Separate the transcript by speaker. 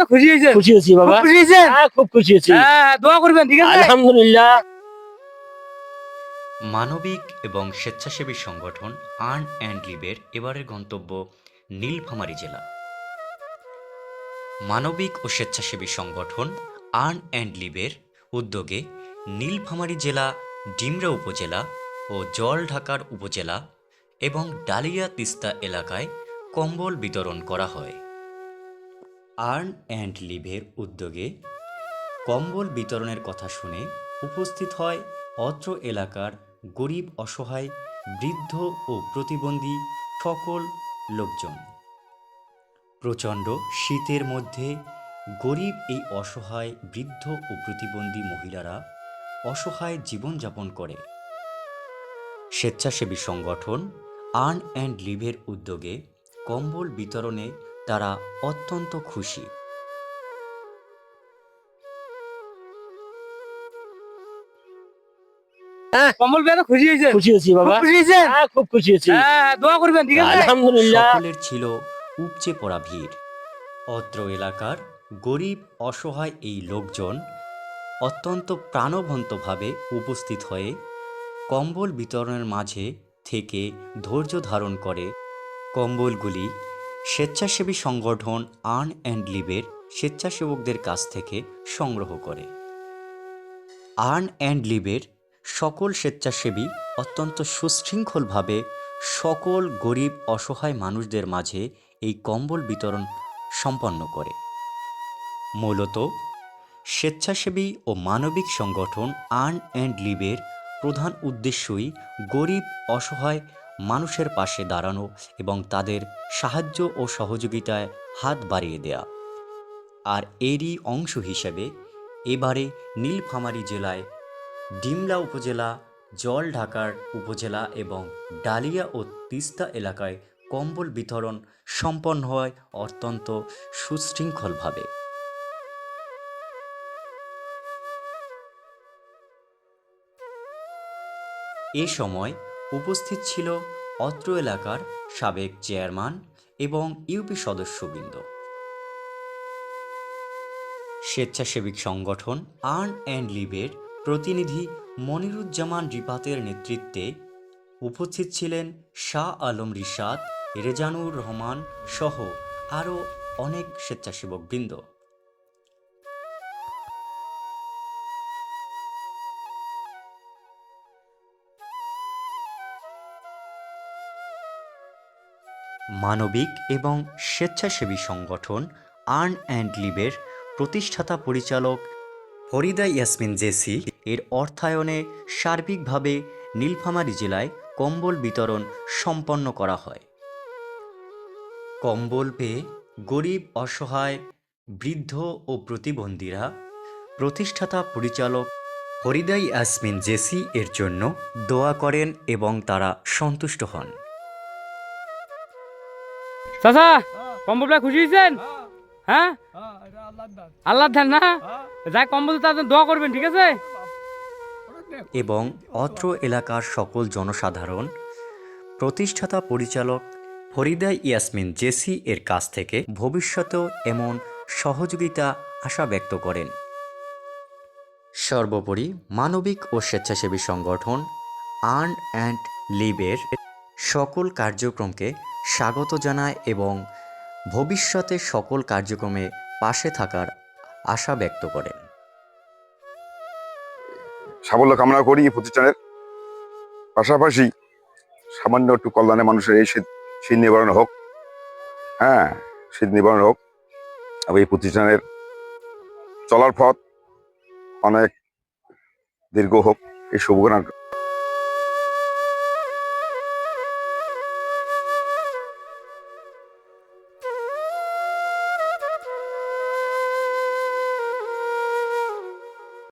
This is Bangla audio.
Speaker 1: তো খুশি হয়েছেন?
Speaker 2: খুশি হয়েছি বাবা।
Speaker 1: খুশি হয়েছেন?
Speaker 2: হ্যাঁ খুব খুশি হয়েছি।
Speaker 1: হ্যাঁ দোয়া করবেন ঠিক আছে?
Speaker 2: আলহামদুলিল্লাহ।
Speaker 3: মানবিক এবং স্বেচ্ছাসেবী সংগঠন আর্ন অ্যান্ড লিভের এবারের গন্তব্য নীলফামারী জেলা। মানবিক ও স্বেচ্ছাসেবী সংগঠন আর্ন অ্যান্ড লিবের উদ্যোগে নীলফামারী জেলা ডিমরা উপজেলা ও জল ঢাকার উপজেলা এবং ডালিয়া তিস্তা এলাকায় কম্বল বিতরণ করা হয়। আর্ন অ্যান্ড লিভের উদ্যোগে কম্বল বিতরণের কথা শুনে উপস্থিত হয় অত্র এলাকার গরিব, অসহায়, বৃদ্ধ ও প্রতিবন্ধী সকল লোকজন। প্রচণ্ড শীতের মধ্যে গরিব এই অসহায়, বৃদ্ধ ও প্রতিবন্ধী মহিলারা অসহায় জীবনযাপন করে। স্বেচ্ছাসেবী সংগঠন আর্ন অ্যান্ড লিভের উদ্যোগে কম্বল বিতরণে তারা অত্যন্ত খুশি।
Speaker 1: কমল ভাই তো খুশি হয়েছেন
Speaker 2: খুশি হয়েছি বাবা।
Speaker 1: খুশি হয়েছেন
Speaker 2: হ্যাঁ খুব খুশি হয়েছি।
Speaker 1: হ্যাঁ দোয়া করবেন ঠিক আছে?
Speaker 2: আলহামদুলিল্লাহ।
Speaker 3: সকলের ছিল উপচে পড়া ভিড়। অত্র এলাকার গরিব অসহায় এই লোকজন অত্যন্ত প্রাণবন্তভাবে উপস্থিত হয়ে কম্বল বিতরণের মাঝে থেকে ধৈর্য ধারণ করে কম্বলগুলি স্বেচ্ছাসেবী সংগঠন আর্ন অ্যান্ড লিভের স্বেচ্ছাসেবকদের কাছ থেকে সংগ্রহ করে। আর্ন অ্যান্ড লিভের সকল স্বেচ্ছাসেবী অত্যন্ত সুশৃঙ্খলভাবে সকল গরিব, অসহায় মানুষদের মাঝে এই কম্বল বিতরণ সম্পন্ন করে। মূলত স্বেচ্ছাসেবী ও মানবিক সংগঠন আর্ন অ্যান্ড লিভের প্রধান উদ্দেশ্যই গরিব, অসহায় মানুষের পাশে দাঁড়ানো এবং তাদের সাহায্য ও সহযোগিতায় হাত বাড়িয়ে দেয়া। আর এরই অংশ হিসেবে এবারে নীলফামারী জেলায় ডিমলা উপজেলা, জলঢাকার উপজেলা এবং ডালিয়া ও তিস্তা এলাকায় কম্বল বিতরণ সম্পন্ন হয় অত্যন্ত সুশৃঙ্খলভাবে। এ সময় উপস্থিত ছিল অত্র এলাকার সাবেক চেয়ারম্যান এবং ইউপি সদস্যবৃন্দ। স্বেচ্ছাসেবিক সংগঠন আর্ন অ্যান্ড লিভের প্রতিনিধি মনিরুজ্জামান রিপাতের নেতৃত্বে উপস্থিত ছিলেন শাহ আলম রিশাদ, রেজানুর রহমান সহ আরও অনেক স্বেচ্ছাসেবক মানবিক এবং স্বেচ্ছাসেবী সংগঠন আর্ন অ্যান্ড লিভের প্রতিষ্ঠাতা পরিচালক ফরিদা ইয়াসমিন জেসি এর অর্থায়নে সার্বিকভাবে নীলফামারী জেলায় কম্বল বিতরণ সম্পন্ন করা হয়। কম্বল পেয়ে গরিব, অসহায়, বৃদ্ধ ও প্রতিবন্ধীরা প্রতিষ্ঠাতা পরিচালক হরিদাই ইয়াসমিন জেসি এর জন্য দোয়া করেন এবং তারা সন্তুষ্ট হন।
Speaker 1: চাচা কম্বল হয়েছেন হ্যাঁ আল্লাহ ধ্যান না? যাই কম্বল তাদের দোয়া করবেন ঠিক আছে?
Speaker 3: এবং অত্র এলাকার সকল জনসাধারণ, প্রতিষ্ঠাতা পরিচালক ফরিদা ইয়াসমিন জেসি এর কাছ থেকে ভবিষ্যতেও এমন সহযোগিতা আশা ব্যক্ত করেন। সর্বোপরি মানবিক ও স্বেচ্ছাসেবী সংগঠন আর্ন অ্যান্ড লিভের সকল কার্যক্রমকে স্বাগত জানায় এবং ভবিষ্যতে সকল কার্যক্রমে পাশে থাকার আশা ব্যক্ত করেন।
Speaker 4: সাফল্য কামনা করি এই প্রতিষ্ঠানের। পাশাপাশি সামান্য একটু কল্যাণে মানুষের এই শীত শীত নিবারণ হোক। হ্যাঁ শীত নিবারণ হোক। এবং এই প্রতিষ্ঠানের চলার পথ অনেক দীর্ঘ হোক, এই শুভকামনা